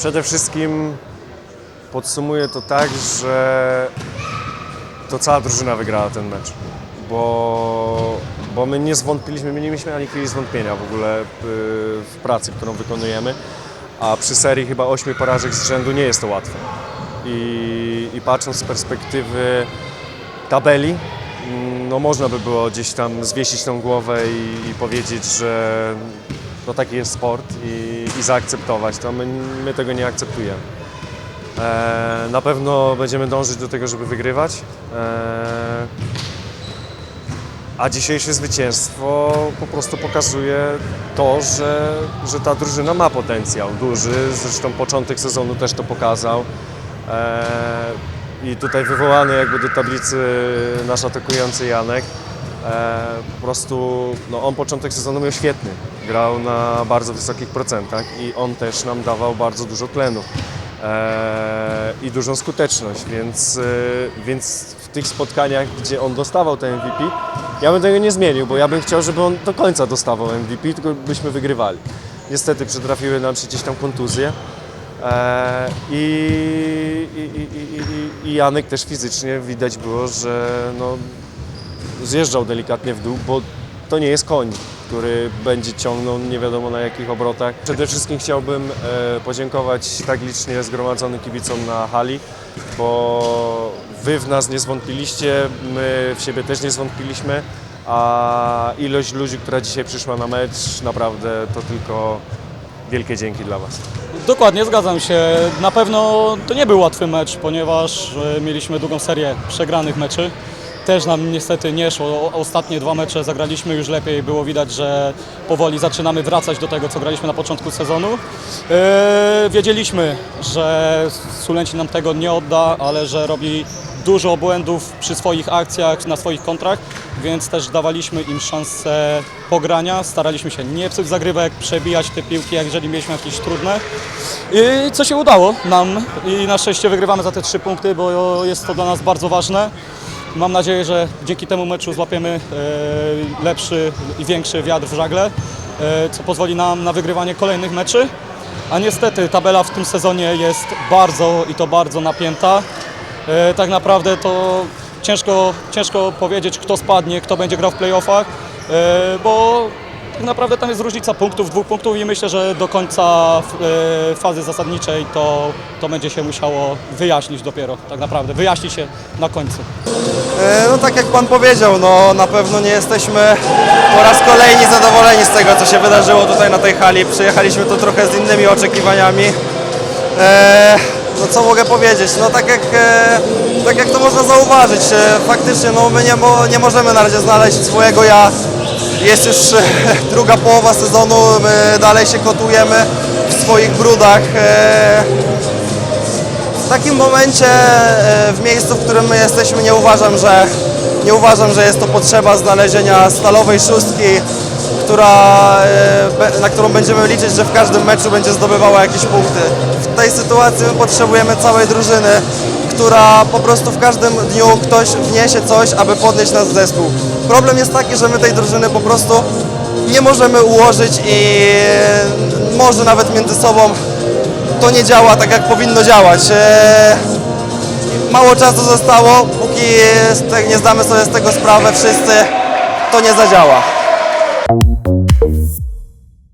Przede wszystkim podsumuję to tak, że to cała drużyna wygrała ten mecz, bo, bo my nie zwątpiliśmy, my nie mieliśmy ani chwili zwątpienia w ogóle y, w pracy, którą wykonujemy, a przy serii chyba ośmiu porażek z rzędu nie jest to łatwe. I, i patrząc z perspektywy tabeli, mm, no można by było gdzieś tam zwiesić tą głowę i, i powiedzieć, że no taki jest sport i, i zaakceptować to. My, my tego nie akceptujemy. E, na pewno będziemy dążyć do tego, żeby wygrywać. E, a dzisiejsze zwycięstwo po prostu pokazuje to, że, że ta drużyna ma potencjał duży. Zresztą początek sezonu też to pokazał. E, I tutaj wywołany jakby do tablicy nasz atakujący Janek. E, po prostu no on początek sezonu miał świetny. Grał na bardzo wysokich procentach i on też nam dawał bardzo dużo tlenu e, i dużą skuteczność, więc, e, więc w tych spotkaniach, gdzie on dostawał ten MVP, ja bym tego nie zmienił, bo ja bym chciał, żeby on do końca dostawał MVP, tylko byśmy wygrywali. Niestety przytrafiły nam się gdzieś tam kontuzje i, i, i- i Janek też fizycznie widać było, że no, zjeżdżał delikatnie w dół, bo to nie jest koń, który będzie ciągnął nie wiadomo na jakich obrotach. Przede wszystkim chciałbym e, podziękować tak licznie zgromadzonym kibicom na hali, bo wy w nas nie zwątpiliście, my w siebie też nie zwątpiliśmy, a ilość ludzi, która dzisiaj przyszła na mecz, naprawdę to tylko wielkie dzięki dla was. Dokładnie, zgadzam się. Na pewno to nie był łatwy mecz, ponieważ e, mieliśmy długą serię przegranych meczy. Też nam niestety nie szło. Ostatnie dwa mecze zagraliśmy już lepiej. Było widać, że powoli zaczynamy wracać do tego, co graliśmy na początku sezonu. E, Wiedzieliśmy, że Sulenci nam tego nie odda, ale że robi dużo błędów przy swoich akcjach, na swoich kontrach, więc też dawaliśmy im szansę pogrania. Staraliśmy się nie psuć zagrywek, przebijać te piłki, jeżeli mieliśmy jakieś trudne. I co się udało nam i na szczęście wygrywamy za te trzy punkty, bo jest to dla nas bardzo ważne. Mam nadzieję, że dzięki temu meczu złapiemy e, lepszy i większy wiatr w żagle, e, co pozwoli nam na wygrywanie kolejnych meczy. A niestety tabela w tym sezonie jest bardzo i to bardzo napięta. E, Tak naprawdę to ciężko, ciężko powiedzieć, kto spadnie, kto będzie grał w playoffach, e, bo tak naprawdę tam jest różnica punktów, dwóch punktów i myślę, że do końca e, fazy zasadniczej to, to będzie się musiało wyjaśnić dopiero, tak naprawdę, wyjaśni się na końcu. No tak jak Pan powiedział, no na pewno nie jesteśmy po raz kolejny zadowoleni z tego, co się wydarzyło tutaj na tej hali. Przyjechaliśmy tu trochę z innymi oczekiwaniami. No co mogę powiedzieć? No tak jak, e, tak jak to można zauważyć, e, faktycznie no my nie, mo, nie możemy na razie znaleźć swojego ja. Jest już e, druga połowa sezonu, my dalej się kotujemy w swoich brudach. W takim momencie, w miejscu, w którym my jesteśmy, nie uważam, że, nie uważam, że jest to potrzeba znalezienia stalowej szóstki, która, e, na którą będziemy liczyć, że w każdym meczu będzie zdobywała jakieś punkty. W tej sytuacji my potrzebujemy całej drużyny, która po prostu w każdym dniu ktoś wniesie coś, aby podnieść nasz zespół. Problem jest taki, że my tej drużyny po prostu nie możemy ułożyć i może nawet między sobą to nie działa tak, jak powinno działać. Eee, Mało czasu zostało, póki nie zdamy sobie z tego sprawę wszyscy, to nie zadziała.